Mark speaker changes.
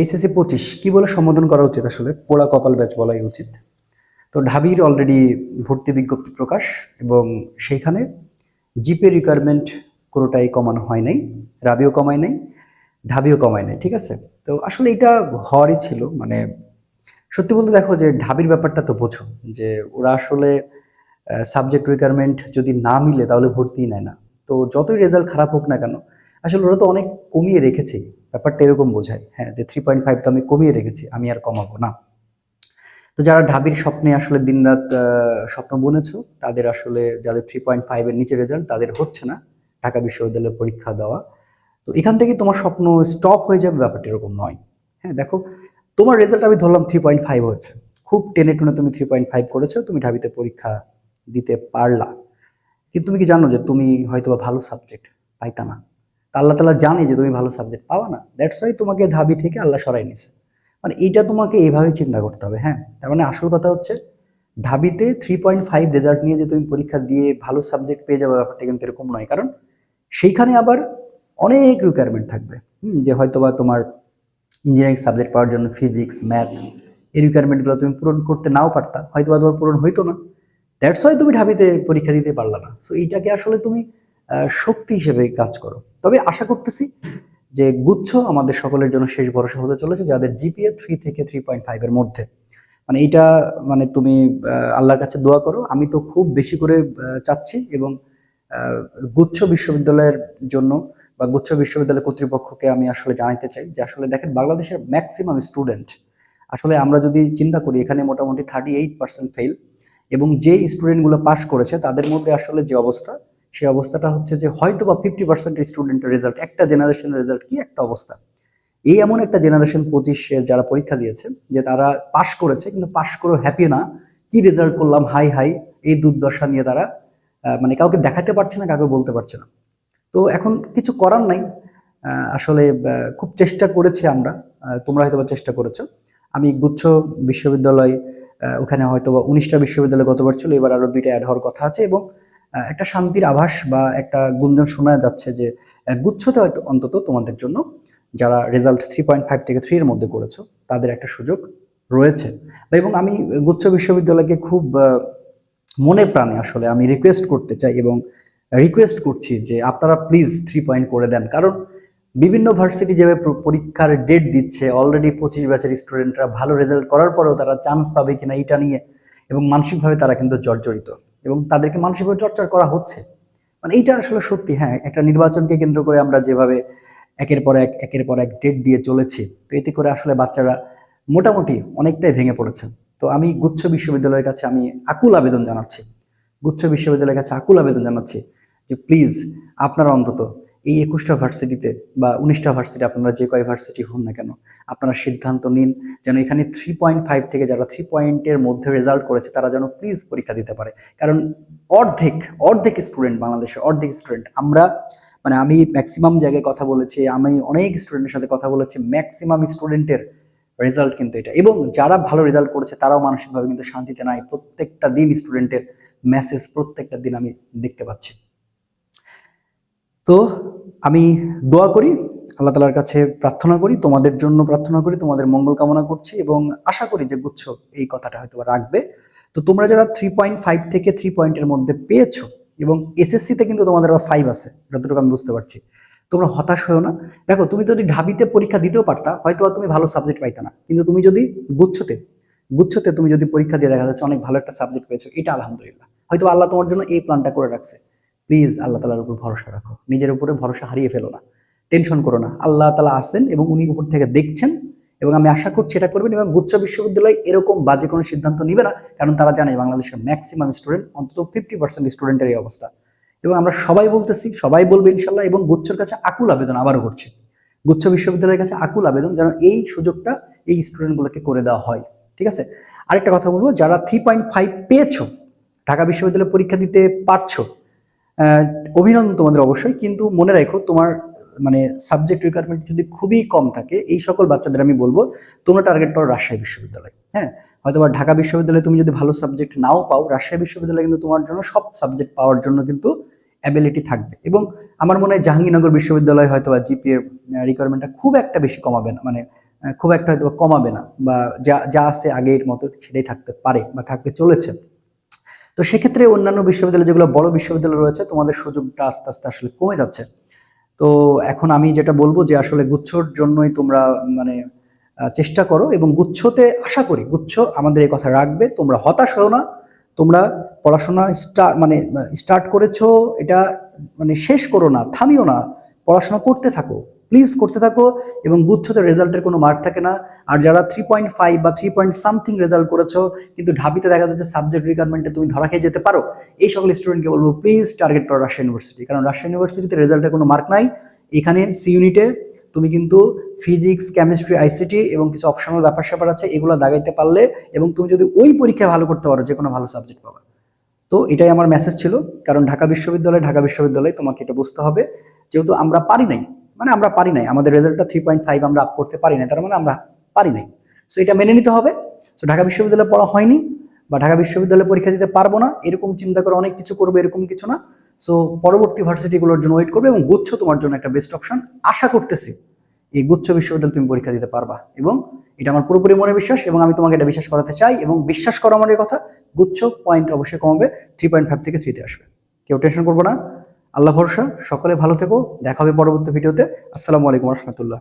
Speaker 1: HSC পঁচিশ, কি বলে সম্বোধন করা উচিত আসলে? পোড়া কপাল ব্যাচ বলাই উচিত। তো ঢাবির অলরেডি ভর্তি বিজ্ঞপ্তি প্রকাশ এবং সেইখানে জিপে রিকোয়ারমেন্ট কোনোটাই কমানো হয় নাই, রাবিও কমায় নাই, ঢাবিও কমায় নাই, ঠিক আছে? তো আসলে এটা হওয়ারই ছিল মানে সত্যি বলতে দেখো যে ঢাবির ব্যাপারটা তো বোঝো, যে ওরা আসলে সাবজেক্ট রিকোয়ারমেন্ট যদি না মিলে তাহলে ভর্তিই নেয় না। তো যতই রেজাল্ট খারাপ হোক না কেন, আসলে ওরা তো অনেক কমিয়ে রেখেছেই। ব্যাপারটা এরকম বোঝায় হ্যাঁ যে থ্রি পয়েন্ট ফাইভ তো আমি কমিয়ে রেখেছি, আমি আর কমাবো না। তো যারা ঢাবির স্বপ্নে আসলে দিনরাত স্বপ্ন বুনেছো, তাদের আসলে যাদের থ্রি পয়েন্ট ফাইভের নিচে রেজাল্ট তাদের হচ্ছে না ঢাকা বিশ্ববিদ্যালয়ের পরীক্ষা দেওয়া। তো এখান থেকে তোমার স্বপ্ন স্টপ হয়ে যাবে, ব্যাপারটা এরকম নয়। হ্যাঁ দেখো, তোমার রেজাল্ট আমি ধরলাম থ্রি পয়েন্ট ফাইভ হয়েছে খুব টেনে টুনে তুমি থ্রি পয়েন্ট ফাইভ করেছ, তুমি ঢাবিতে পরীক্ষা দিতে পারলা। কিন্তু তুমি কি জানো যে তুমি হয়তো ভালো সাবজেক্ট পাইতা না? আল্লাহ তালা জানে যে তুমি ভালো সাবজেক্ট পাওয়া না। দ্যাটস ওয়াই তোমাকে ধাবি থেকে আল্লাহ সরাই নিছে মানে এইটা তোমাকে এইভাবে চিন্তা করতে হবে হ্যাঁ? তার মানে আসল কথা হচ্ছে ঢাবিতে থ্রি পয়েন্ট ফাইভ রেজাল্ট নিয়ে যে তুমি পরীক্ষা দিয়ে ভালো সাবজেক্ট পেয়ে যাবে ব্যাপারটা কিন্তু এরকম নয়। কারণ সেইখানে আবার অনেক রিকোয়ারমেন্ট থাকবে। হুম, যে হয়তো বা তোমার ইঞ্জিনিয়ারিং সাবজেক্ট পাওয়ার জন্য ফিজিক্স ম্যাথ এই রিকোয়ারমেন্টগুলো তুমি পূরণ করতে নাও পারতা। হয়তো বা তোমার পূরণ হইতো না। দ্যাটস ওয়াই তুমি ঢাবিতে পরীক্ষা দিতে পারলা না। সো এইটাকে আসলে তুমি শক্তি হিসেবে কাজ করো। তবে আশা করতেছি যে গুচ্ছ আমাদের সকলের জন্য শেষ ভরসা হতে চলেছে যাদের জিপিএ থ্রি থেকে থ্রি পয়েন্ট ফাইভের মধ্যে। মানে এটা মানে তুমি আল্লাহর কাছে দোয়া করো। আমি তো খুব বেশি করে চাচ্ছি এবং গুচ্ছ বিশ্ববিদ্যালয়ের জন্য বা গুচ্ছ বিশ্ববিদ্যালয় কর্তৃপক্ষকে আমি আসলে জানাতে চাই যে আসলে দেখেন বাংলাদেশের ম্যাক্সিমাম স্টুডেন্ট আসলে আমরা যদি চিন্তা করি এখানে মোটামুটি থার্টি এইট পার্সেন্ট ফেল এবং যে স্টুডেন্টগুলো পাস করেছে তাদের মধ্যে আসলে যে অবস্থা সেই অবস্থাটা হচ্ছে যে হয়তো বা ফিফটি পার্সেন্ট স্টুডেন্টের রেজাল্ট একটা জেনারেশনের রেজাল্ট কি একটা অবস্থা? এই এমন একটা জেনারেশন পঁচিশে যারা পরীক্ষা দিয়েছে, যে তারা পাশ করেছে, কিন্তু পাশ করেও হ্যাপি না, কি রেজাল্ট করলাম, হাই হাই, এই দুর্দশা নিয়ে তারা মানে কাউকে দেখাতে পারছে না, কাউকে বলতে পারছে না। তো এখন কিছু করার নাই আসলে খুব চেষ্টা করেছি আমরা তোমরা হয়তো চেষ্টা করেছ। আমি গুচ্ছ বিশ্ববিদ্যালয় ওখানে হয়তো বা উনিশটা বিশ্ববিদ্যালয় গতবার ছিল, এবার আরও দুইটা অ্যাড হওয়ার কথা আছে এবং একটা শান্তির আভাস বা একটা গুঞ্জন শোনা যাচ্ছে যে গুচ্ছতে হয়তো অন্তত তোমাদের জন্য। যারা রেজাল্ট থ্রি পয়েন্ট ফাইভ থেকে থ্রি এর মধ্যে করেছ, তাদের একটা সুযোগ রয়েছে। এবং আমি গুচ্ছ বিশ্ববিদ্যালয়কে খুব মনে প্রাণে আসলে আমি রিকোয়েস্ট করতে চাই এবং রিকোয়েস্ট করছি যে, আপনারা প্লিজ থ্রি পয়েন্ট করে দেন। কারণ বিভিন্ন ভার্সিটি যেভাবে পরীক্ষার ডেট দিচ্ছে অলরেডি পঁচিশ ব্যাচের স্টুডেন্টরা ভালো রেজাল্ট করার পরেও তারা চান্স পাবে কিনা, এটা নিয়ে এবং মানসিকভাবে তারা কিন্তু জর্জরিত। এবং তাদেরকে মানসিকভাবে চর্চা করা হচ্ছে। মানে এইটা আসলে সত্যি হ্যাঁ একটা নির্বাচনকে কেন্দ্র করে আমরা যেভাবে একের পর এক, একের পর এক ডেট দিয়ে চলেছি, তো এতে করে আসলে বাচ্চারা মোটামুটি অনেকটাই ভেঙে পড়েছে। তো আমি গুচ্ছ বিশ্ববিদ্যালয়ের কাছে আমি আকুল আবেদন জানাচ্ছি, গুচ্ছ বিশ্ববিদ্যালয়ের কাছে আকুল আবেদন জানাচ্ছি যে, প্লিজ, আপনারা অন্তত এই একুশটা ভার্সিটিতে বা উনিশটা ভার্সিটি আপনারা যে কয় ভার্সিটি হন না কেন, আপনারা সিদ্ধান্ত নিন যেন এখানে থ্রি পয়েন্ট ফাইভ থেকে যারা থ্রি পয়েন্টের মধ্যে রেজাল্ট করেছে তারা যেন প্লিজ পরীক্ষা দিতে পারে। কারণ অর্ধেক অর্ধেক স্টুডেন্ট বাংলাদেশের, অর্ধেক স্টুডেন্ট আমরা মানে আমি ম্যাক্সিমাম জায়গায় কথা বলেছি, আমি অনেক স্টুডেন্টের সাথে কথা বলেছি ম্যাক্সিমাম স্টুডেন্টের রেজাল্ট কিন্তু এটা। এবং যারা ভালো রেজাল্ট করেছে তারাও মানসিকভাবে কিন্তু শান্তিতে নাই, প্রত্যেকটা দিন স্টুডেন্টের মেসেজ প্রত্যেকটা দিন আমি দেখতে পাচ্ছি। তো আমি দোয়া করি, আল্লাহ তালার কাছে প্রার্থনা করি, তোমাদের জন্য প্রার্থনা করি, তোমাদের মঙ্গল কামনা করছি এবং আশা করি যে গুচ্ছ এই কথাটা হয়তো রাখবে। তো তোমরা যারা থ্রি পয়েন্ট ফাইভ থেকে থ্রি পয়েন্টের মধ্যে পেয়েছ এবং এসএসসিতে কিন্তু তোমাদের আবার ফাইভ আছে, যতটুকু আমি বুঝতে পারছি। তোমরা হতাশ হয়েও না। দেখো, তুমি যদি ঢাবিতে পরীক্ষা দিতেও পারতা হয়তো তুমি ভালো সাবজেক্ট পাইতা না। কিন্তু তুমি যদি গুচ্ছতে গুচ্ছতে তুমি যদি পরীক্ষা দিয়ে দেখা যাচ্ছে অনেক ভালো একটা সাবজেক্ট পেয়েছ, এটা আলহামদুলিল্লাহ। হয়তো আল্লাহ তোমার জন্য এই প্ল্যানটা করে রাখছে। প্লিজ আল্লাহ তালার উপর ভরসা রাখো। নিজের উপরে ভরসা হারিয়ে ফেলো না। টেনশন করো না। আল্লাহ তালা আসেন এবং উনি উপর থেকে দেখছেন এবং আমি আশা করছি এটা করবেন এবং গুচ্ছ বিশ্ববিদ্যালয় এরকম বাজে কোনো সিদ্ধান্ত নিবে না, কারণ তারা জানে বাংলাদেশের ম্যাক্সিমাম স্টুডেন্ট অন্তত ফিফটি পার্সেন্ট স্টুডেন্টের এই অবস্থা। এবং আমরা সবাই বলতেছি, সবাই বলবে ইনশাল্লাহ এবং গুচ্ছর কাছে আকুল আবেদন আবারও করছে। গুচ্ছ বিশ্ববিদ্যালয়ের কাছে আকুল আবেদন যেন এই সুযোগটা এই স্টুডেন্টগুলোকে করে দেওয়া হয়। ঠিক আছে? আরেকটা কথা বলব, যারা থ্রি পয়েন্ট ফাইভ পেয়েছ, ঢাকা বিশ্ববিদ্যালয়ে পরীক্ষা দিতে পারছ অভিনন্দন তোমাদের অবশ্যই। কিন্তু মনে রাখো, তোমার মানে সাবজেক্ট রিকোয়ারমেন্ট যদি খুবই কম থাকে, এই সকল বাচ্চাদের আমি বলব, তোমরা টার্গেট করো রাজশাহী বিশ্ববিদ্যালয় হ্যাঁ? হয়তো বা ঢাকা বিশ্ববিদ্যালয়ে তুমি যদি ভালো সাবজেক্ট নাও পাও, রাজশাহী বিশ্ববিদ্যালয় কিন্তু তোমার জন্য সব সাবজেক্ট পাওয়ার জন্য কিন্তু অ্যাবিলিটি থাকবে। এবং আমার মনে হয় জাহাঙ্গীরনগর বিশ্ববিদ্যালয় হয়তো বা জিপিএর রিকোয়ারমেন্টটা খুব একটা বেশি কমাবে না মানে খুব একটা হয়তো কমাবে না, বা যা যা আছে আগের মতো সেটাই থাকতে পারে বা থাকতে চলেছে। তো সেক্ষেত্রে অন্যান্য বিশ্ববিদ্যালয়, যেগুলো বড় বিশ্ববিদ্যালয় রয়েছে, তোমাদের সুযোগটা আস্তে আস্তে আসলে কমে যাচ্ছে। তো এখন আমি যেটা বলব যে আসলে গুচ্ছর জন্যই তোমরা মানে চেষ্টা করো এবং গুচ্ছতে আশা করি, গুচ্ছ আমাদের এই কথা রাখবে, তোমরা হতাশ হও না। তোমরা পড়াশোনা স্টার্ট মানে স্টার্ট করেছ, এটা মানে শেষ করো না, থামিও না, পড়াশোনা করতে থাকো। প্লিজ করতে থাকো এবং গুচ্ছতে রেজাল্টের কোনো মার্ক থাকে না। আর যারা থ্রি পয়েন্ট ফাইভ বা থ্রি পয়েন্ট সামথিং রেজাল্ট করেছ, কিন্তু ঢাবিতে দেখা যাচ্ছে সাবজেক্ট রিকোয়ারমেন্টে তুমি ধরা খেয়ে যেতে পারো, এই সকল স্টুডেন্টকে বলব প্লিজ টার্গেট করো রাজশাহী ইউনিভার্সিটি কারণ রাজশাহী ইউনিভার্সিটিতে রেজাল্টের কোনো মার্ক নাই। এখানে সি ইউনিটে তুমি কিন্তু ফিজিক্স কেমিস্ট্রি আইসিটি এবং কিছু অপশনাল ব্যাপার স্যাপার আছে, এগুলো দাগাইতে পারলে এবং তুমি যদি ওই পরীক্ষায় ভালো করতে পারো যে কোনো ভালো সাবজেক্ট পাবে। তো এটাই আমার মেসেজ ছিল, কারণ ঢাকা বিশ্ববিদ্যালয় ঢাকা বিশ্ববিদ্যালয় তোমাকে এটা বুঝতে হবে, যেহেতু আমরা পারি নাই। মানে আমরা পারি নাই। আমাদের রেজাল্টটা থ্রি পয়েন্ট ফাইভ আমরা আপ করতে পারি নাই, তার মানে আমরা পারি নাই। সো এটা মেনে নিতে হবে। সো ঢাকা বিশ্ববিদ্যালয়ে পড়া হয়নি বা ঢাকা বিশ্ববিদ্যালয়ে পরীক্ষা দিতে পারব না। এরকম চিন্তা করে অনেক কিছু করবে, এরকম কিছু না। সো পরবর্তী ভার্সিটিগুলোর জন্য ওয়েট করবে এবং গুচ্ছ তোমার জন্য একটা বেস্ট অপশন আশা করতেছি এই গুচ্ছ বিশ্ববিদ্যালয় তুমি পরীক্ষা দিতে পারবা এবং এটা আমার পুরোপুরি মনে বিশ্বাস এবং আমি তোমাকে এটা বিশ্বাস করাতে চাই এবং বিশ্বাস করো আমার কথা, গুচ্ছ পয়েন্ট অবশ্যই কমাবে থ্রি পয়েন্ট ফাইভ থেকে থ্রিতে আসবে। কেউ টেনশন করব না। আল্লাহ ভরসা সকলে ভালো থেকো। দেখা হবে পরবর্তী ভিডিওতে। আসসালামু আলাইকুম রহমতুল্লাহ।